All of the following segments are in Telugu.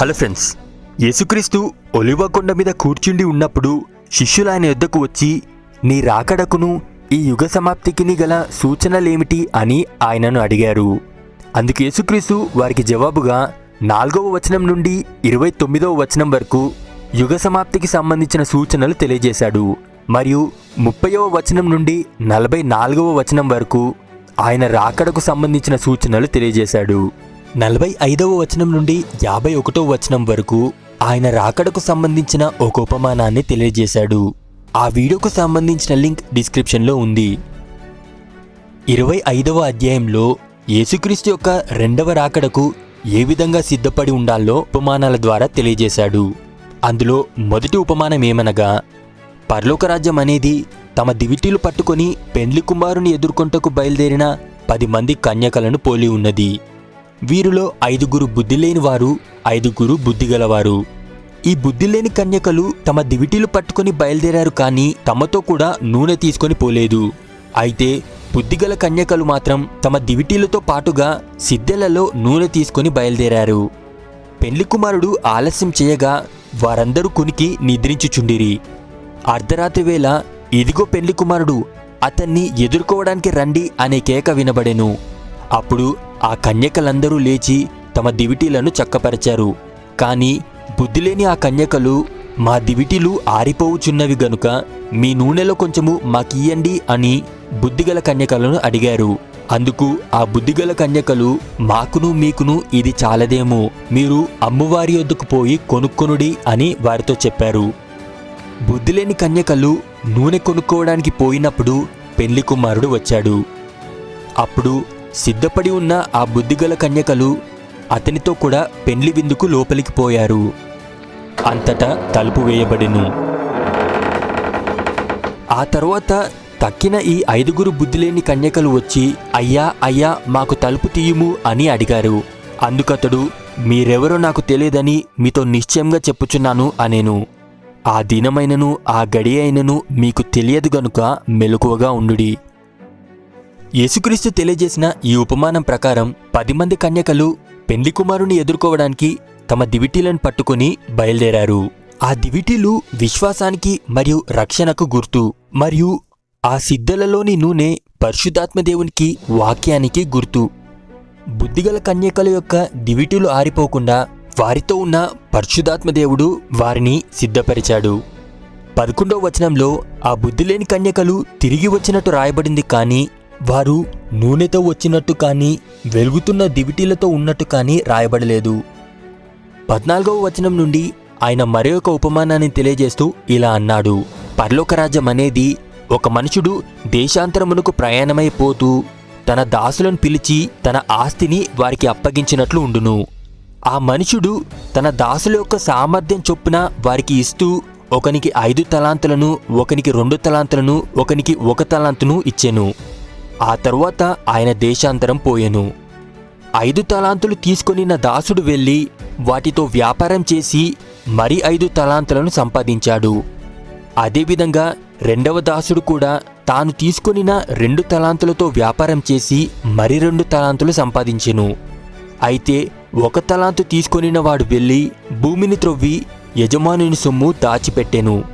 హలో ఫ్రెండ్స్ యేసుక్రీస్తు ఒలివ కొండ మీద కూర్చుండి ఉన్నప్పుడు శిష్యులు ఆయన యొద్దకు వచ్చి నీ రాకడకును ఈ యుగ సమాప్తికిని గల సూచనలేమిటి? అని ఆయనను అడిగారు. అందుకు యేసుక్రీస్తు వారికి జవాబుగా నాలుగవ వచనం నుండి ఇరవై తొమ్మిదవ వచనం వరకు యుగ సమాప్తికి సంబంధించిన సూచనలు తెలియజేశాడు. మరియు ముప్పైవ వచనం నుండి నలభై నాలుగవ వచనం వరకు ఆయన రాకడకు సంబంధించిన సూచనలు తెలియజేశాడు. నలభై ఐదవ వచనం నుండి యాభై ఒకటో వచనం వరకు ఆయన రాకడకు సంబంధించిన ఒక ఉపమానాన్ని తెలియజేశాడు. ఆ వీడియోకు సంబంధించిన లింక్ డిస్క్రిప్షన్లో ఉంది. ఇరవై ఐదవ అధ్యాయంలో యేసుక్రీస్తు యొక్క రెండవ రాకడకు ఏ విధంగా సిద్ధపడి ఉండాలో ఉపమానాల ద్వారా తెలియజేశాడు. అందులో మొదటి ఉపమానం ఏమనగా పర్లోకరాజ్యం అనేది తమ దివిటీలు పట్టుకొని పెండ్లి కుమారుని ఎదుర్కొంటకు బయలుదేరిన పది మంది కన్యకలను పోలి ఉన్నది. వీరిలో ఐదుగురు బుద్ధి లేని వారు ఐదుగురు బుద్ధిగలవారు. ఈ బుద్ధి లేని కన్యకలు తమ దివిటీలు పట్టుకొని బయలుదేరారు కానీ తమతో కూడా నూనె తీసుకొని పోలేదు. అయితే బుద్ధిగల కన్యకలు మాత్రం తమ దివిటీలతో పాటుగా సిద్దెలలో నూనె తీసుకొని బయలుదేరారు. పెళ్ళి కుమారుడు ఆలస్యం చేయగా వారందరూ కునికి నిద్రించుచుండిరి. అర్ధరాత్రి వేళ ఇదిగో పెళ్ళి కుమారుడు అతన్ని ఎదుర్కోవడానికి రండి అనే కేక వినబడెను. అప్పుడు ఆ కన్యకలందరూ లేచి తమ దివిటీలను చక్కపరిచారు. కాని బుద్ధిలేని ఆ కన్యకలు మా దివిటీలు ఆరిపోవుచున్నవి గనుక మీ నూనెలో కొంచెము మాకియ్యండి అని బుద్ధిగల కన్యకలను అడిగారు. అందుకు ఆ బుద్ధిగల కన్యకలు మాకును మీకును ఇది చాలదేమో మీరు అమ్మవారి వద్దకు పోయి కొనుక్కొనుడి అని వారితో చెప్పారు. బుద్ధిలేని కన్యకలు నూనె కొనుక్కోవడానికి పోయినప్పుడు పెళ్ళి కుమారుడు వచ్చాడు. అప్పుడు సిద్ధపడి ఉన్న ఆ బుద్ధిగల కన్యకలు అతనితో కూడా పెండ్లి విందుకు లోపలికి పోయారు. అంతటా తలుపు వేయబడెను. ఆ తర్వాత తక్కిన ఈ ఐదుగురు బుద్ధిలేని కన్యకలు వచ్చి అయ్యా అయ్యా మాకు తలుపు తీయుము అని అడిగారు. అందుకతడు మీరెవరో నాకు తెలియదని మీతో నిశ్చయంగా చెప్పుచున్నాను అనేను. ఆ దినమైనను ఆ గడి అయినను మీకు తెలియదు గనుక మెలకువగా ఉండుడి. యేసుక్రీస్తు తెలియజేసిన ఈ ఉపమానం ప్రకారం పది మంది కన్యకలు పెండ్లి కుమారుని ఎదుర్కోవడానికి తమ దివిటీలను పట్టుకుని బయలుదేరారు. ఆ దివిటీలు విశ్వాసానికి మరియు రక్షణకు గుర్తు మరియు ఆ సిద్ధలలోని నూనె పరిశుద్ధాత్మ దేవునికి వాక్యానికి గుర్తు. బుద్ధిగల కన్యకల యొక్క దివిటీలు ఆరిపోకుండా వారితో ఉన్న పరిశుద్ధాత్మ దేవుడు వారిని సిద్ధపరిచాడు. పదకొండవ వచనంలో ఆ బుద్ధిలేని కన్యకలు తిరిగి వచ్చినట్టు రాయబడింది కానీ వారు నూనెతో వచ్చినట్టు కానీ వెలుగుతున్న దివిటీలతో ఉన్నట్టు కానీ రాయబడలేదు. పద్నాలుగవ వచనం నుండి ఆయన మరొక ఒక ఉపమానాన్ని తెలియజేస్తూ ఇలా అన్నాడు. పర్లోకరాజ్యం అనేది ఒక మనుషుడు దేశాంతరమునకు ప్రయాణమైపోతూ తన దాసులను పిలిచి తన ఆస్తిని వారికి అప్పగించినట్లు ఉండును. ఆ మనుషుడు తన దాసుల యొక్క సామర్థ్యం చొప్పున వారికి ఇస్తూ ఒకనికి ఐదు తలాంతులను ఒకనికి రెండు తలాంతులను ఒకనికి ఒక తలాంతును ఇచ్చెను. ఆ తరువాత ఆయన దేశాంతరం పోయెను. ఐదు తలాంతులు తీసుకొనిన దాసుడు వెళ్ళి వాటితో వ్యాపారం చేసి మరి ఐదు తలాంతులను సంపాదించాడు. అదేవిధంగా రెండవ దాసుడు కూడా తాను తీసుకొనిన రెండు తలాంతులతో వ్యాపారం చేసి మరి రెండు తలాంతులు సంపాదించెను. అయితే ఒక తలాంతు తీసుకొనిన వాడు వెళ్ళి భూమిని త్రొవ్వి యజమానుని సొమ్ము దాచిపెట్టెను.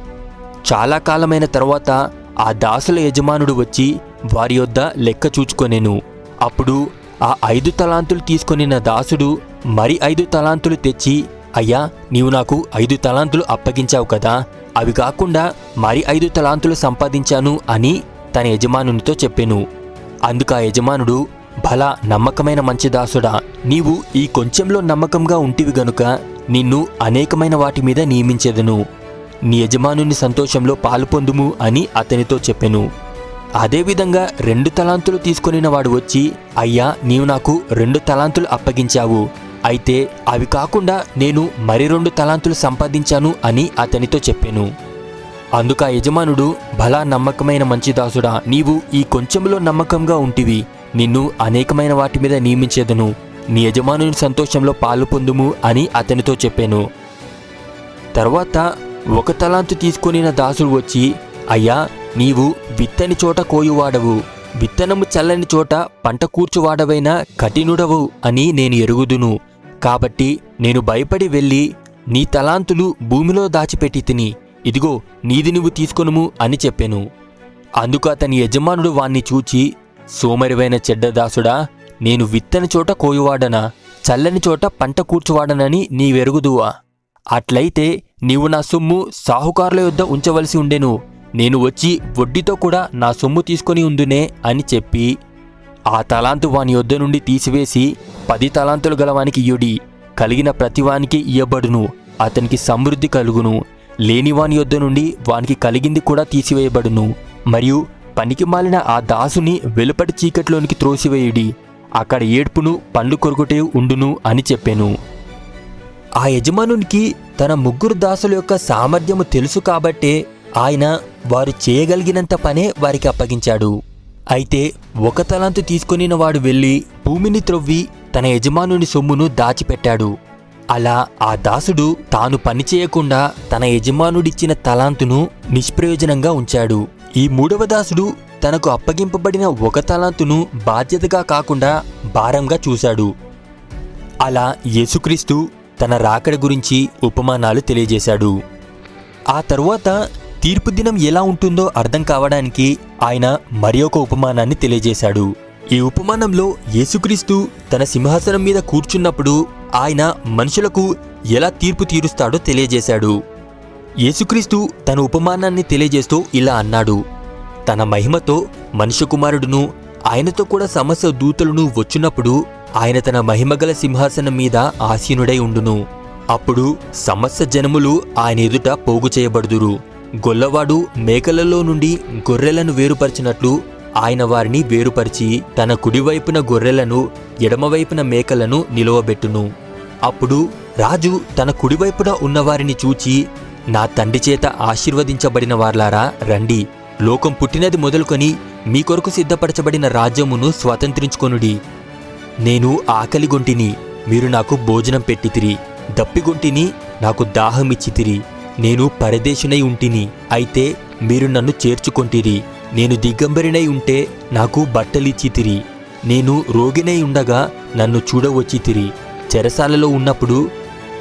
చాలా కాలమైన తర్వాత ఆ దాసుల యజమానుడు వచ్చి వారి యొద్ద లెక్క చూచుకొనెను. అప్పుడు ఆ ఐదు తలాంతులు తీసుకొనిన దాసుడు మరి ఐదు తలాంతులు తెచ్చి అయ్యా నీవు నాకు ఐదు తలాంతులు అప్పగించావు కదా అవి కాకుండా మరి ఐదు తలాంతులు సంపాదించాను అని తన యజమానునితో చెప్పెను. అందుకు ఆ యజమానుడు భల నమ్మకమైన మంచి దాసుడా నీవు ఈ కొంచెంలో నమ్మకంగా ఉంటివి గనుక నిన్ను అనేకమైన వాటి మీద నియమించెదను. నీ యజమానుని సంతోషంలో పాలు పొందుము అని అతనితో చెప్పెను. అదేవిధంగా రెండు తలాంతులు తీసుకొనిన వాడు వచ్చి అయ్యా నీవు నాకు రెండు తలాంతులు అప్పగించావు. అయితే అవి కాకుండా నేను మరి రెండు తలాంతులు సంపాదించాను అని అతనితో చెప్పాను. అందుకు ఆ యజమానుడు భలా నమ్మకమైన మంచి దాసుడా నీవు ఈ కొంచెంలో నమ్మకంగా ఉంటివి. నిన్ను అనేకమైన వాటి మీద నియమించేదను. నీ యజమానుని సంతోషంలో పాలు పొందుము అని అతనితో చెప్పాను. తర్వాత ఒక తలాంతు తీసుకొనిన దాసుడు వచ్చి అయ్యా నీవు విత్తని చోట కోయువాడవు విత్తనము చల్లని చోట పంట కూర్చువాడవైన కఠినుడవు అని నేను ఎరుగుదును. కాబట్టి నేను భయపడి వెళ్ళి నీ తలాంతులు భూమిలో దాచిపెట్టి తిని ఇదిగో నీది నువ్వు తీసుకొనుము అని చెప్పాను. అందుకు అతని యజమానుడు వాణ్ణి చూచి సోమరివైన చెడ్డదాసుడా నేను విత్తని చోట కోయువాడనా చల్లని చోట పంట కూర్చువాడనని నీవెరుగుదువా. అట్లయితే నీవు నా సొమ్ము సాహుకారుల యొద్ద ఉంచవలసి ఉండెను. నేను వచ్చి వడ్డీతో కూడా నా సొమ్ము తీసుకొని ఉందునే అని చెప్పి ఆ తలాంతు వాని యొద్ద నుండి తీసివేసి పది తలాంతులు గలవానికి ఇయ్యుడి. కలిగిన ప్రతివానికి ఇయ్యబడును. అతనికి సమృద్ధి కలుగును. లేని వాని యొద్ద నుండి వానికి కలిగింది కూడా తీసివేయబడును. మరియు పనికి మాలిన ఆ దాసుని వెలుపటి చీకట్లోనికి త్రోసివేయుడి. అక్కడ ఏడ్పును పండ్లు కొరుకుటే ఉండును అని చెప్పాను. ఆ యజమానునికి తన ముగ్గురు దాసుల యొక్క సామర్థ్యము తెలుసు కాబట్టే ఆయన వారు చేయగలిగినంత పనే వారికి అప్పగించాడు. అయితే ఒక తలాంతు తీసుకొనిన వాడు వెళ్ళి భూమిని త్రవ్వి తన యజమానుని సొమ్మును దాచిపెట్టాడు. అలా ఆ దాసుడు తాను పని చేయకుండా తన యజమానుడిచ్చిన తలాంతును నిష్ప్రయోజనంగా ఉంచాడు. ఈ మూడవ దాసుడు తనకు అప్పగింపబడిన ఒక తలాంతును బాధ్యతగా కాకుండా భారంగా చూశాడు. అలా యేసుక్రీస్తు తన రాకడ గురించి ఉపమానాలు తెలియజేశాడు. ఆ తరువాత తీర్పు దినం ఎలా ఉంటుందో అర్థం కావడానికి ఆయన మరి ఒక ఉపమానాన్ని తెలియజేశాడు. ఈ ఉపమానంలో యేసుక్రీస్తు తన సింహాసనం మీద కూర్చున్నప్పుడు ఆయన మనుషులకు ఎలా తీర్పు తీరుస్తాడో తెలియజేశాడు. యేసుక్రీస్తు తన ఉపమానాన్ని తెలియజేస్తూ ఇలా అన్నాడు. తన మహిమతో మనుష్య కుమారుడును ఆయనతో కూడా సమస్త దూతలను వచ్చినప్పుడు ఆయన తన మహిమగల సింహాసనం మీద ఆసీనుడై ఉండును. అప్పుడు సమస్త జనములు ఆయన ఎదుట పోగు చేయబడుదురు. గొల్లవాడు మేకలలో నుండి గొర్రెలను వేరుపరిచినట్లు ఆయన వారిని వేరుపరిచి తన కుడివైపున గొర్రెలను ఎడమవైపున మేకలను నిలువబెట్టును. అప్పుడు రాజు తన కుడివైపున ఉన్నవారిని చూచి నా తండ్రి చేత ఆశీర్వదించబడిన వార్లారా రండి. లోకం పుట్టినది మొదలుకొని మీ కొరకు సిద్ధపరచబడిన రాజ్యమును స్వతంత్రించుకొనుడి. నేను ఆకలిగొంటిని మీరు నాకు భోజనం పెట్టితిరి. దప్పిగొంటిని నాకు దాహమిచ్చితిరి. నేను పరదేశునై ఉంటిని అయితే మీరు నన్ను చేర్చుకొంటిరి. నేను దిగంబరినై ఉంటే నాకు బట్టలిచ్చితిరి. నేను రోగినై ఉండగా నన్ను చూడవచ్చితిరి. చెరసాలలో ఉన్నప్పుడు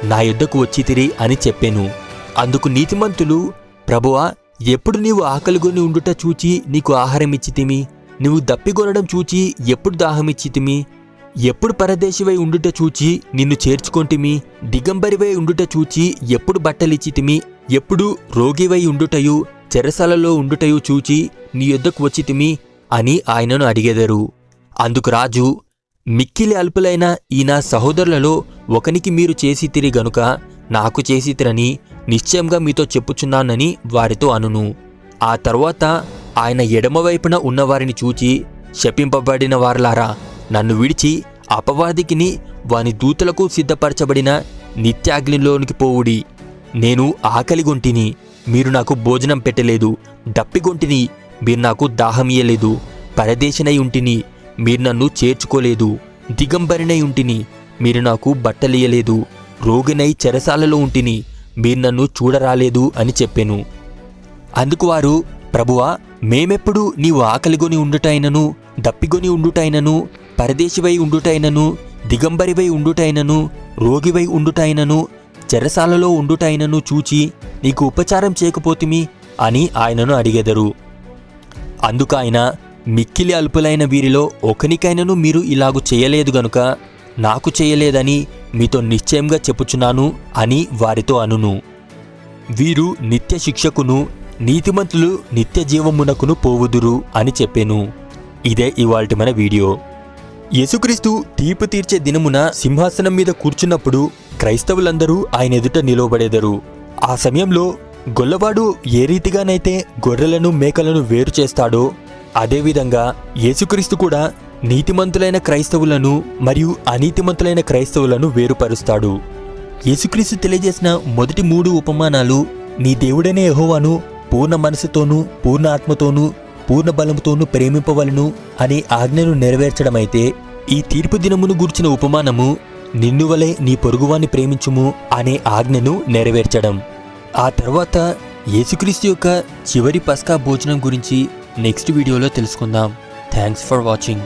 నా యుద్ధకు వచ్చితిరి అని చెప్పాను. అందుకు నీతిమంతులు ప్రభువా ఎప్పుడు నీవు ఆకలిగొని ఉండుట చూచి నీకు ఆహారం ఇచ్చితిమి నువ్వు దప్పిగొనడం చూచి ఎప్పుడు దాహమిచ్చితిమి? ఎప్పుడు పరదేశివై ఉండుట చూచి నిన్ను చేర్చుకొంటిమి దిగంబరివై ఉండుట చూచి ఎప్పుడు బట్టలిచ్చితిమి ఎప్పుడు రోగివై ఉండుటయు చెరసలలో ఉండుటయు చూచి నీ యొద్దకు వచ్చితిమి అని ఆయనను అడిగెదరు. అందుకు రాజు మిక్కిలి అల్పులైన ఈ నా సహోదరులలో ఒకనికి మీరు చేసితిరి గనుక నాకు చేసితిరని నిశ్చయంగా మీతో చెప్పుచున్నానని వారితో అనును. ఆ తర్వాత ఆయన ఎడమవైపున ఉన్నవారిని చూచి శపింపబడిన వారలారా నన్ను విడిచి అపవాదికిని వాని దూతలకు సిద్ధపరచబడిన నిత్యాగ్నిలోనికి పోవుడి. నేను ఆకలిగొంటిని మీరు నాకు భోజనం పెట్టలేదు. దప్పిగొంటిని మీరు నాకు దాహమియలేదు పరదేశనై ఉంటిని మీరు నన్ను చేర్చుకోలేదు. దిగంబరినై ఉంటిని మీరు నాకు బట్టలియలేదు రోగినై చెరసాలలో ఉంటిని మీరు నన్ను చూడరాలేదు అని చెప్పెను. అందుకు వారు ప్రభువా మేమెప్పుడు నీవు ఆకలిగొని ఉండుటైనను దప్పిగొని ఉండుటైనను పరదేశివై ఉండుటైనను దిగంబరివై ఉండుటైనను రోగివై ఉండుటైనను చెరసాలలో ఉండుటైనను చూచి నీకు ఉపచారం చేయకపోతిమి అని ఆయనను అడిగెదరు. అందుకాయన మిక్కిలి అల్పులైన వీరిలో ఒకనికైనను మీరు ఇలాగు చేయలేదు గనుక నాకు చేయలేదని మీతో నిశ్చయంగా చెప్పుచున్నాను అని వారితో అనును. వీరు నిత్య శిక్షకును నీతిమంతులు నిత్య జీవమునకును పోవుదురు అని చెప్పెను. ఇదే ఇవాల్టి మన వీడియో. యేసుక్రీస్తు తీర్పు తీర్చే దినమున సింహాసనం మీద కూర్చున్నప్పుడు క్రైస్తవులందరూ ఆయన ఎదుట నిలవబడేదరు. ఆ సమయంలో గొల్లవాడు ఏ రీతిగానైతే గొర్రెలను మేకలను వేరు చేస్తాడో అదేవిధంగా యేసుక్రీస్తు కూడా నీతిమంతులైన క్రైస్తవులను మరియు అనీతిమంతులైన క్రైస్తవులను వేరుపరుస్తాడు. యేసుక్రీస్తు తెలియజేసిన మొదటి మూడు ఉపమానాలు నీ దేవుడైన యహోవాను పూర్ణ మనసుతోనూ పూర్ణ ఆత్మతోనూ పూర్ణ బలముతోనూ ప్రేమింపవలను అనే ఆజ్ఞను నెరవేర్చడమైతే ఈ తీర్పు దినమును గూర్చిన ఉపమానము నిన్నువలే నీ పొరుగువాన్ని ప్రేమించుము అనే ఆజ్ఞను నెరవేర్చడం. ఆ తర్వాత యేసుక్రీస్తు యొక్క చివరి పస్కా భోజనం గురించి నెక్స్ట్ వీడియోలో తెలుసుకుందాం. Thanks for watching.